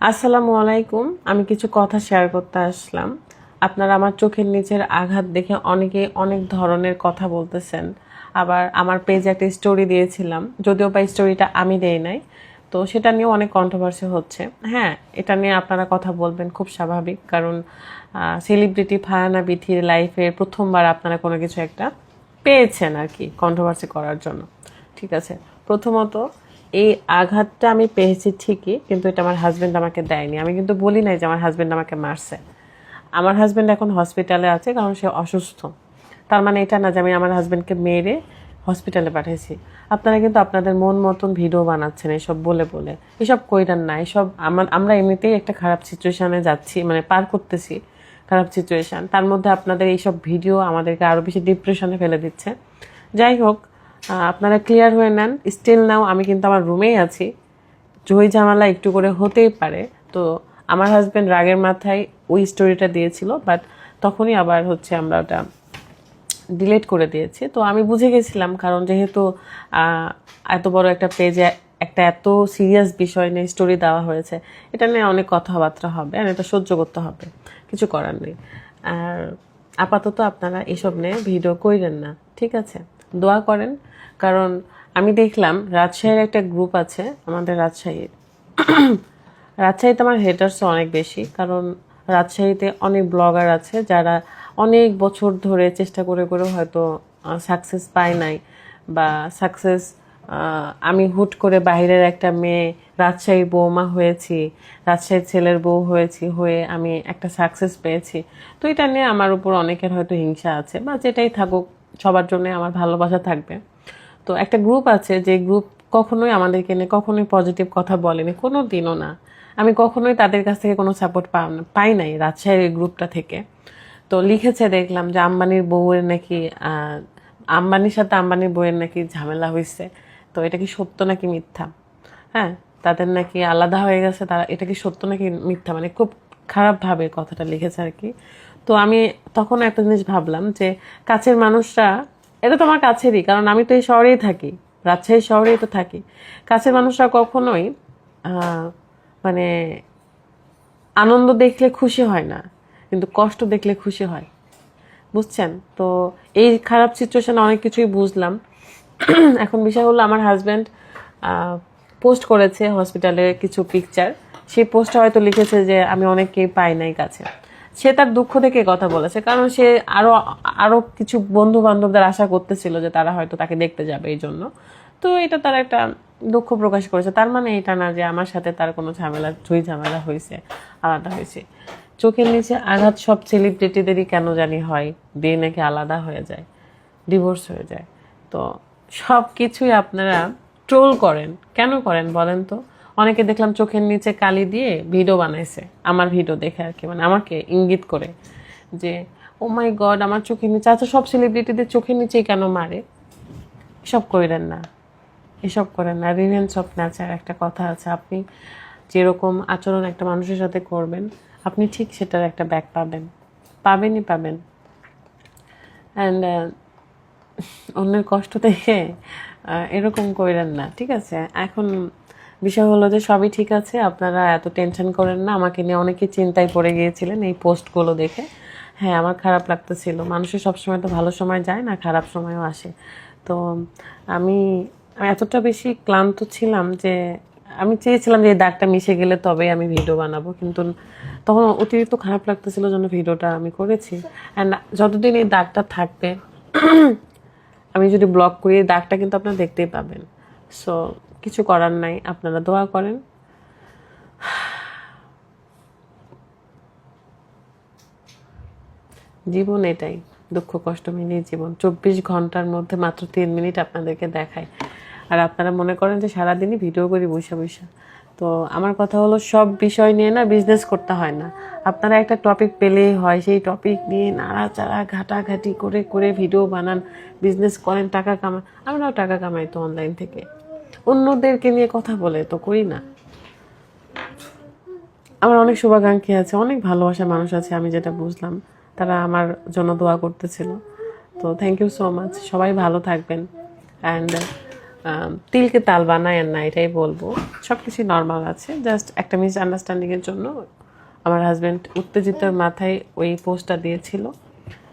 আসসালামু আলাইকুম। আমি কিছু কথা শেয়ার করতে আসলাম। আপনারা আমার চোখের নিচের আঘাত দেখে অনেকে অনেক ধরনের কথা বলতেছেন। আবার আমার পেজে একটা স্টোরি দিয়েছিলাম। যদিও বা স্টোরিটা আমি দেই নাই। তো সেটা নিয়েও অনেক কন্ট্রোভার্সি হচ্ছে। হ্যাঁ এটা নিয়ে আপনারা কথা বলবেন খুব স্বাভাবিক। কারণ সেলিব্রিটি ফায়ানা বিথির লাইফে প্রথমবার আপনারা কোনো কিছু একটা পেয়েছেন আর কি কন্ট্রোভার্সি করার জন্য। ঠিক আছে? প্রথমত এই আঘাতটা আমি পেয়েছি ঠিকই, কিন্তু এটা আমার হাজবেন্ড আমাকে দেয়নি। আমি কিন্তু বলি নাই যে আমার হাজবেন্ড আমাকে মারছে। আমার হাজব্যান্ড এখন হসপিটালে আছে, কারণ সে অসুস্থ। তার মানে এটা না যে আমি আমার হাজবেন্ডকে মেরে হসপিটালে পাঠিয়েছি। আপনারা কিন্তু আপনাদের মন মতন ভিডিও বানাচ্ছেন, এসব বলে বলে। এসব কইরান না, এসব আমার আমরা এমনিতেই একটা খারাপ সিচুয়েশানে যাচ্ছি মানে পার করতেছি খারাপ সিচুয়েশন তার মধ্যে আপনাদের এইসব ভিডিও আমাদেরকে আরও বেশি ডিপ্রেশনে ফেলে দিচ্ছে। যাই হোক আপনারা ক্লিয়ার হয়ে নেন। স্টিল নাও আমি কিন্তু আমার রুমেই আছি। জয় ঝামেলা একটু করে হতেই পারে। তো আমার হাজব্যান্ড রাগের মাথায় ওই স্টোরিটা দিয়েছিল বাট তখনই আবার হচ্ছে আমরা ওটা ডিলিট করে দিয়েছি। তো আমি বুঝে গেছিলাম, কারণ যেহেতু এত বড় একটা পেজে একটা এত সিরিয়াস বিষয় নিয়ে স্টোরি দেওয়া হয়েছে, এটা নিয়ে অনেক কথাবার্তা হবে আর এটা সহ্য করতে হবে। কিছু করার নেই। আর আপাতত আপনারা এসব নিয়ে ভিডিও কইরেন না, ঠিক আছে? দোয়া করেন। কারণ আমি দেখলাম রাজশাহীর একটা গ্রুপ আছে, আমাদের রাজশাহীর। রাজশাহীতে আমার হেটার্স অনেক বেশি, কারণ রাজশাহীতে অনেক ব্লগার আছে যারা অনেক বছর ধরে চেষ্টা করে করে হয়তো সাকসেস পায় নাই বা সাকসেস আমি হুট করে বাইরের একটা মেয়ে রাজশাহীর বৌমা হয়েছি, রাজশাহীর ছেলের বউ হয়েছি, হয়ে আমি একটা সাকসেস পেয়েছি। তো এটা নিয়ে আমার উপর অনেকের হয়তো হিংসা আছে বা যেটাই থাকুক সবার জন্য আমার ভালোবাসা থাকবে। তো একটা গ্রুপ আছে যে গ্রুপ কখনোই আমাদেরকে নিয়ে কখনোই পজিটিভ কথা বলেনি কোনো দিনও না। আমি কখনোই তাদের কাছ থেকে কোনো সাপোর্ট পাই নাই রাজশাহীর এই গ্রুপটা থেকে। তো লিখেছে দেখলাম যে আম্বানির বউয়ের নাকি আম্বানির সাথে আম্বানির বউয়ের নাকি ঝামেলা হয়েছে তো এটা কি সত্য নাকি মিথ্যা? হ্যাঁ তাদের নাকি আলাদা হয়ে গেছে, তারা, এটা কি সত্য নাকি মিথ্যা? মানে খুব খারাপভাবে কথাটা লিখেছে আর কি। তো আমি তখন একটা জিনিস ভাবলাম যে কাছের মানুষরা, এটা তো আমার কাছেরই, কারণ আমি তো এই শহরেই থাকি, রাজশাহী শহরেই তো থাকি। কাছের মানুষরা কখনোই মানে আনন্দ দেখলে খুশি হয় না, কিন্তু কষ্ট দেখলে খুশি হয়। বুঝছেন? তো এই খারাপ সিচুয়েশনে অনেক কিছুই বুঝলাম। এখন বিষয় হলো আমার হাজব্যান্ড পোস্ট করেছে হসপিটালে কিছু পিকচার সেই পোস্টটা হয়তো লিখেছে যে আমি অনেককেই পাই নাই কাছে। সে তার দুঃখ থেকে কথা বলেছে। কারণ সে আরও আরও কিছু বন্ধু বান্ধবদের আশা করতেছিল যে তারা হয়তো তাকে দেখতে যাবে এই জন্য। তো এটা তার একটা দুঃখ প্রকাশ করেছে। তার মানে এটা না যে আমার সাথে তার কোনো ঝামেলা ঝুই ঝামেলা হয়েছে, আলাদা হয়েছে। চোখের নিচে আঘাত সব সেলিব্রিটিদেরই কেন জানি হয় বিয়ে নাকি আলাদা হয়ে যায় ডিভোর্স হয়ে যায়। তো সব কিছুই আপনারা ট্রোল করেন। কেন করেন বলেন তো? অনেকে দেখলাম চোখের নিচে কালি দিয়ে ভিডিও বানাইছে, আমার ভিডিও দেখে আর কি মানে আমাকে ইঙ্গিত করে যে ও মাই গড আমার চোখের নিচে আচ্ছা সব সেলিব্রিটিদের চোখের নিচেই কেন মারে? এসব করেন না, এসব করেন না। রিভেন্স অফ নেচার একটা কথা আছে, আপনি যেরকম আচরণ একটা মানুষের সাথে করবেন, আপনি ঠিক সেটার একটা ব্যাক পাবেন, পাবেনই পাবেন। অ্যান্ড অন্যের কষ্ট দেখে এরকম করেন না, ঠিক আছে? এখন বিষয় হলো যে সবই ঠিক আছে, আপনারা এত টেনশন করেন না, আমাকে নিয়ে অনেকে চিন্তায় পড়ে গিয়েছিলেন এই পোস্টগুলো দেখে। হ্যাঁ আমার খারাপ লাগতেছিল। মানুষের সবসময় তো ভালো সময় যায় না, খারাপ সময়ও আসে। তো আমি এতটা বেশি ক্লান্ত ছিলাম যে আমি চেয়েছিলাম যে দাগটা মিশে গেলে তবেই আমি ভিডিও বানাবো, কিন্তু তখন অতিরিক্ত খারাপ লাগতেছিল জন্য ভিডিওটা আমি করেছি। অ্যান্ড যতদিন এই দাগটা থাকবে, আমি যদি ব্লক করি দাগটা কিন্তু আপনারা দেখতেই পাবেন। সো কিছু করার নাই, আপনারা দোয়া করেন। জীবন এটাই, দুঃখ, কষ্ট মিলিয়ে জীবন। চব্বিশ ঘণ্টার মধ্যে মাত্র তিন মিনিট আপনাদেরকে দেখায় আর আপনারা মনে করেন যে সারাদিনই ভিডিও করি বসে বসে। তো আমার কথা হলো, সব বিষয় নিয়ে না বিজনেস করতে হয় না। আপনারা একটা টপিক পেলেই হয়, সেই টপিক নিয়ে নাড়াচাড়া, ঘাটাঘাটি করে করে ভিডিও বানান বিজনেস করেন, টাকা কামান আমরাও টাকা কামাই তো অনলাইন থেকে। অন্যদেরকে নিয়ে কথা বলে তো করি না। আমার অনেক শুভাকাঙ্ক্ষী আছে, অনেক ভালোবাসা মানুষ আছে, আমি যেটা বুঝলাম। তারা আমার জন্য দোয়া করতেছিল। তো থ্যাংক ইউ সো মাচ সবাই ভালো থাকবেন। অ্যান্ড তিলকে তাল বানায় না, এটাই বলব। সব কিছুই নর্মাল আছে। জাস্ট একটা মিস আন্ডারস্ট্যান্ডিংয়ের জন্য আমার হাজব্যান্ড উত্তেজিত মাথায় ওই পোস্টটা দিয়েছিল।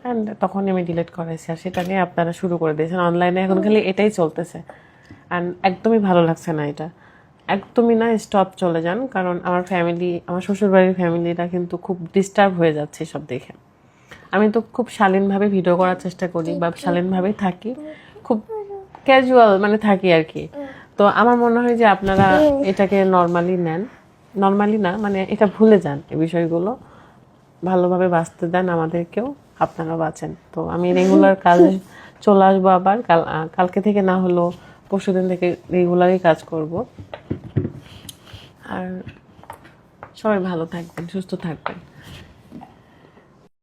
অ্যান্ড তখন আমি ডিলিট করাইছি। আর সেটা নিয়ে আপনারা শুরু করে দিয়েছেন। অনলাইনে এখন খালি এটাই চলতেছে। অ্যান্ড একদমই ভালো লাগছে না এটা। একদমই না স্টপ চলে যান। কারণ আমার ফ্যামিলি আমার শ্বশুরবাড়ির ফ্যামিলিরা কিন্তু খুব ডিস্টার্ব হয়ে যাচ্ছে সব দেখে। আমি তো খুব শালীনভাবে ভিডিও করার চেষ্টা করি বা শালীনভাবেই থাকি। খুব ক্যাজুয়াল মানে থাকি আর কি। তো আমার মনে হয় যে আপনারা এটাকে নর্মালি নেন। নর্মালি না মানে এটা ভুলে যান এই বিষয়গুলো। ভালোভাবে বাঁচতে দেন আমাদেরকেও আপনারা বাঁচেন। তো আমি রেগুলার কাজ চলে আসব আবার। কাল কালকে থেকে না হলেও পরশু দিন থেকে রেগুলারই কাজ করব। আর সবাই ভালো থাকবেন সুস্থ থাকবেন।